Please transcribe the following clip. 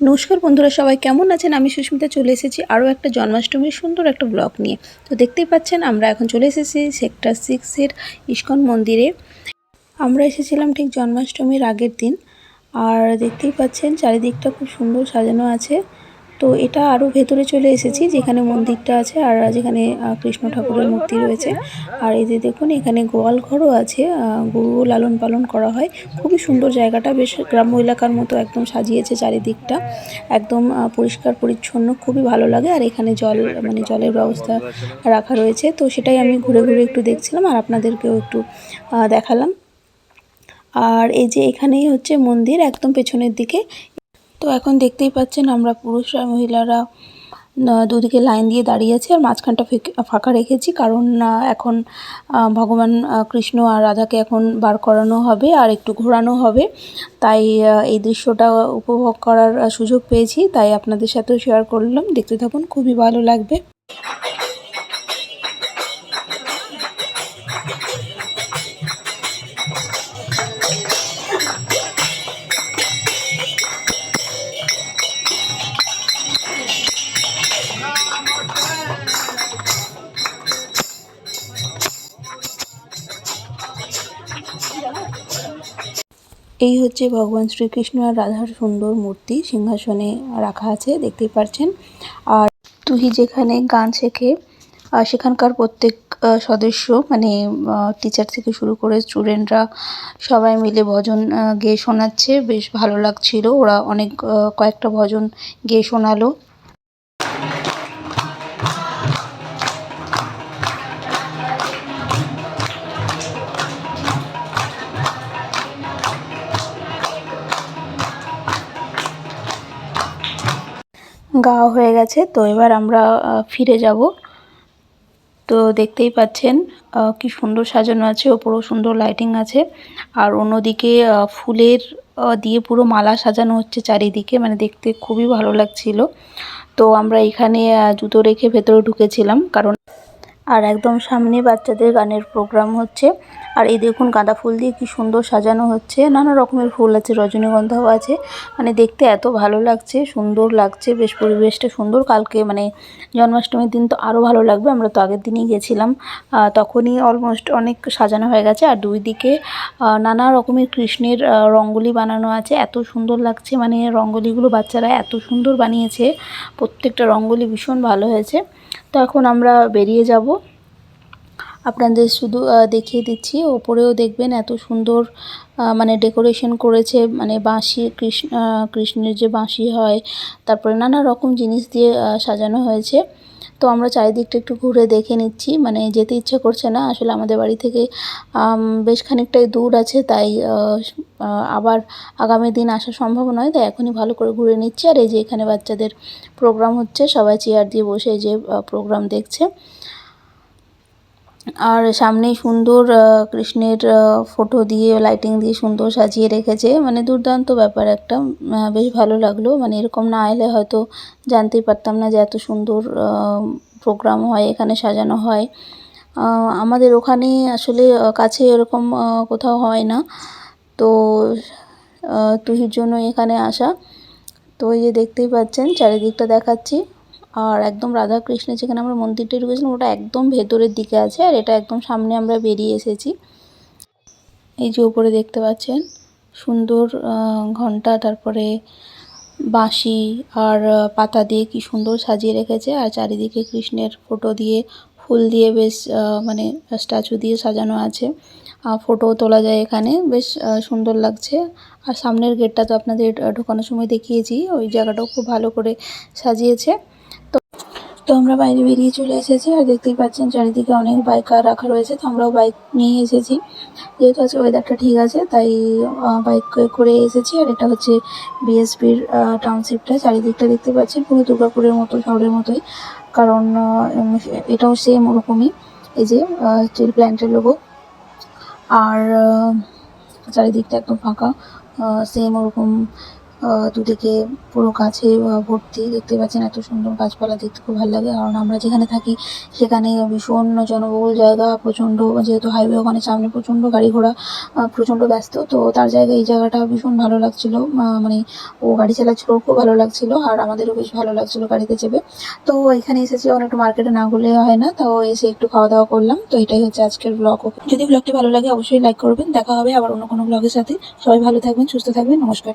নমস্কার বন্ধুরা, সবাই কেমন আছেন? আমি সুস্মিতা, চলে এসেছি আরও একটা জন্মাষ্টমীর সুন্দর একটা ব্লগ নিয়ে। তো দেখতেই পাচ্ছেন, আমরা এখন চলে এসেছি সেক্টর সিক্সের ইস্কন মন্দিরে। আমরা এসেছিলাম ঠিক জন্মাষ্টমীর আগের দিন। আর দেখতেই পাচ্ছেন, চারিদিকটা খুব সুন্দর সাজানো আছে। তো এটা আরও ভেতরে চলে এসেছি, যেখানে মন্দিরটা আছে আর যেখানে কৃষ্ণ ঠাকুরের মূর্তি রয়েছে। আর এই যে দেখুন, এখানে গোয়াল ঘরও আছে গরু লালন পালন করা হয়। খুবই সুন্দর জায়গাটা, বেশ গ্রাম্য এলাকার মতো একদম সাজিয়েছে চারিদিকটা। একদম পরিষ্কার, পরিচ্ছন্ন, খুবই ভালো লাগে। আর এখানে জল মানে জলের ব্যবস্থা রাখা রয়েছে। তো সেটাই আমি ঘুরে ঘুরে একটু দেখছিলাম আর আপনাদেরকেও একটু দেখালাম। আর এই যে এখানেই হচ্ছে মন্দির, একদম পেছনের দিকে। তো এখন দেখতেই পাচ্ছেন আমরা পুরুষ আর মহিলারা দুদিকে লাইন দিয়ে দাঁড়িয়ে আছি আর মাঝখানটা ফেক- রেখেছি কারণ এখন ভগবান কৃষ্ণ আর রাধাকে এখন বার করানো হবে আর একটু ঘোরানো হবে। তাই এই দৃশ্যটা উপভোগ করার সুযোগ পেয়েছি। তাই আপনাদের সাথেও শেয়ার করলাম। দেখতে থাকুন, খুবই ভালো লাগবে। এই হচ্ছে ভগবান শ্রীকৃষ্ণ আর রাধার সুন্দর মূর্তি সিংহাসনে রাখা আছে, দেখতেই পাচ্ছেন আর তুহি যেখানে গান শেখে সেখানকার প্রত্যেক সদস্য মানে টিচার থেকে শুরু করে স্টুডেন্টরা সবাই মিলে ভজন গেয়ে শোনাচ্ছে। বেশ ভালো লাগছিল। ওরা অনেক কয়েকটা ভজন গেয়ে শোনালো। গাওয়া হয়ে গেছে, তো এবার আমরা ফিরে যাব। তো দেখতেই পাচ্ছেন কি সুন্দর সাজানো আছে, ওপরও সুন্দর লাইটিং আছে। আর অন্যদিকে ফুলের দিয়ে পুরো মালা সাজানো হচ্ছে চারিদিকে মানে দেখতে খুবই ভালো লাগছিল। তো আমরা এখানে জুতো রেখে ভেতরে ঢুকেছিলাম, কারণ আর একদম সামনে বাচ্চাদের গানের প্রোগ্রাম হচ্ছে। আর এই দেখুন গাঁদা ফুল দিয়ে কি সুন্দর সাজানো হচ্ছে। নানা রকমের ফুল আছে, রজনীগন্ধাও আছে। মানে দেখতে এত ভালো লাগছে, সুন্দর লাগছে, বেশ পরিবেশটা সুন্দর। কালকে মানে জন্মাষ্টমীর দিন তো আরও ভালো লাগবে, আমরা তো আগের দিনই গেছিলাম। তখনই অলমোস্ট অনেক সাজানো হয়ে গেছে। আর দুই দিকে নানা রকমের কৃষ্ণের রঙ্গোলি বানানো আছে। এত সুন্দর লাগছে মানে রঙ্গোলিগুলো বাচ্চারা এত সুন্দর বানিয়েছে। প্রত্যেকটা রঙ্গোলি ভীষণ ভালো হয়েছে। তো এখন আমরা বেরিয়ে যাব। আপনাদের শুধু দেখিয়ে দিচ্ছি। ওপরেও দেখবেন এত সুন্দর মানে ডেকোরেশন করেছে মানে বাঁশি, কৃষ্ণ কৃষ্ণের যে বাঁশি হয়, তারপরে নানা রকম জিনিস দিয়ে সাজানো হয়েছে। তো আমরা চারিদিকটা একটু ঘুরে দেখে নিচ্ছি। মানে যেতে ইচ্ছে করছে না, আসলে আমাদের বাড়ি থেকে বেশ খানিকটাই দূর আছে, তাই আবার আগামী দিন আসা সম্ভব নয়, তাই এখনই ভালো করে ঘুরে নিচ্ছি। আর এই যে এখানে বাচ্চাদের প্রোগ্রাম হচ্ছে, সবাই চেয়ার দিয়ে বসে যে প্রোগ্রাম দেখছে। আর সামনেই সুন্দর কৃষ্ণের ফটো দিয়ে লাইটিং দিয়ে সুন্দর সাজিয়ে রেখেছে। মানে দুর্দান্ত ব্যাপার একটা বেশ ভালো লাগল। মানে এরকম না এলে হয়তো জানতেই পারতাম না যে এত সুন্দর প্রোগ্রাম হয়, এখানে সাজানো হয়। আমাদের ওখানে আসলে কাছে এরকম কোথাও হয় না। তো তুহির জন্য এখানে আসা। তো এই যে দেখতেই পাচ্ছেন, চারিদিকটা দেখাচ্ছি। আর একদম রাধা কৃষ্ণের যেখানে আমরা মন্দিরটা ঢুকেছিলাম, ওটা একদম ভেতরের দিকে আছে আর এটা একদম সামনে আমরা বেরিয়ে এসেছি। এই যে উপরে দেখতে পাচ্ছেন, সুন্দর ঘণ্টা, তারপরে বাঁশি আর পাতা দিয়ে কি সুন্দর সাজিয়ে রেখেছে আর চারিদিকে কৃষ্ণের ফটো দিয়ে, ফুল দিয়ে বেশ মানে স্ট্যাচু দিয়ে সাজানো আছে। আর ফটো তোলা যায় এখানে, বেশ সুন্দর লাগছে। আর সামনের গেটটা তো আপনাদের ঢোকানোর সময় দেখিয়েছি, ওই জায়গাটাও খুব ভালো করে সাজিয়েছে। তো আমরা বাইরে বেরিয়ে চলে এসেছি আর দেখতেই পাচ্ছেন চারিদিকে অনেক বাইক আর রাখা রয়েছে তো আমরাও বাইক নিয়ে এসেছি। যেহেতু আছে ওয়েদারটা ঠিক আছে, তাই বাইক করে এসেছি। আর এটা হচ্ছে বিএসপির টাউনশিপটা চারিদিকটা দেখতে পাচ্ছেন পুরো দুর্গাপুরের মতো, শহরের মতোই। কারণ এটাও সেম ওরকমই। এই যে স্টিল প্ল্যান্টের লোগো আর চারিদিকটা একদম ফাঁকা সেম ওরকম। দুদিকে পুরো গাছে ভর্তি। দেখতে পাচ্ছেন এত সুন্দর গাছপালা, দেখতে খুব ভালো লাগে। কারণ আমরা যেখানে থাকি, সেখানে ভীষণ জনবহুল জায়গা, প্রচণ্ড যেহেতু হাইওয়ে ওখানে সামনে প্রচণ্ড গাড়ি ঘোড়া প্রচণ্ড ব্যস্ত। তো তার জায়গায় এই জায়গাটা ভীষণ ভালো লাগছিল। মানে ও গাড়ি চালাচ্ছিল, খুব ভালো লাগছিল। আর আমাদেরও বেশ ভালো লাগছিল গাড়িতে চেপে। তো এখানে এসেছি অনেকটা মার্কেটে না ঘুরলে হয় না। তো এসে একটু খাওয়া দাওয়া করলাম। তো এটাই হচ্ছে আজকের ব্লগ যদি ব্লগটি ভালো লাগে, অবশ্যই লাইক করবেন। দেখা হবে আবার অন্য কোনো ব্লগের সাথে। সবাই ভালো থাকবেন, সুস্থ থাকবেন। নমস্কার।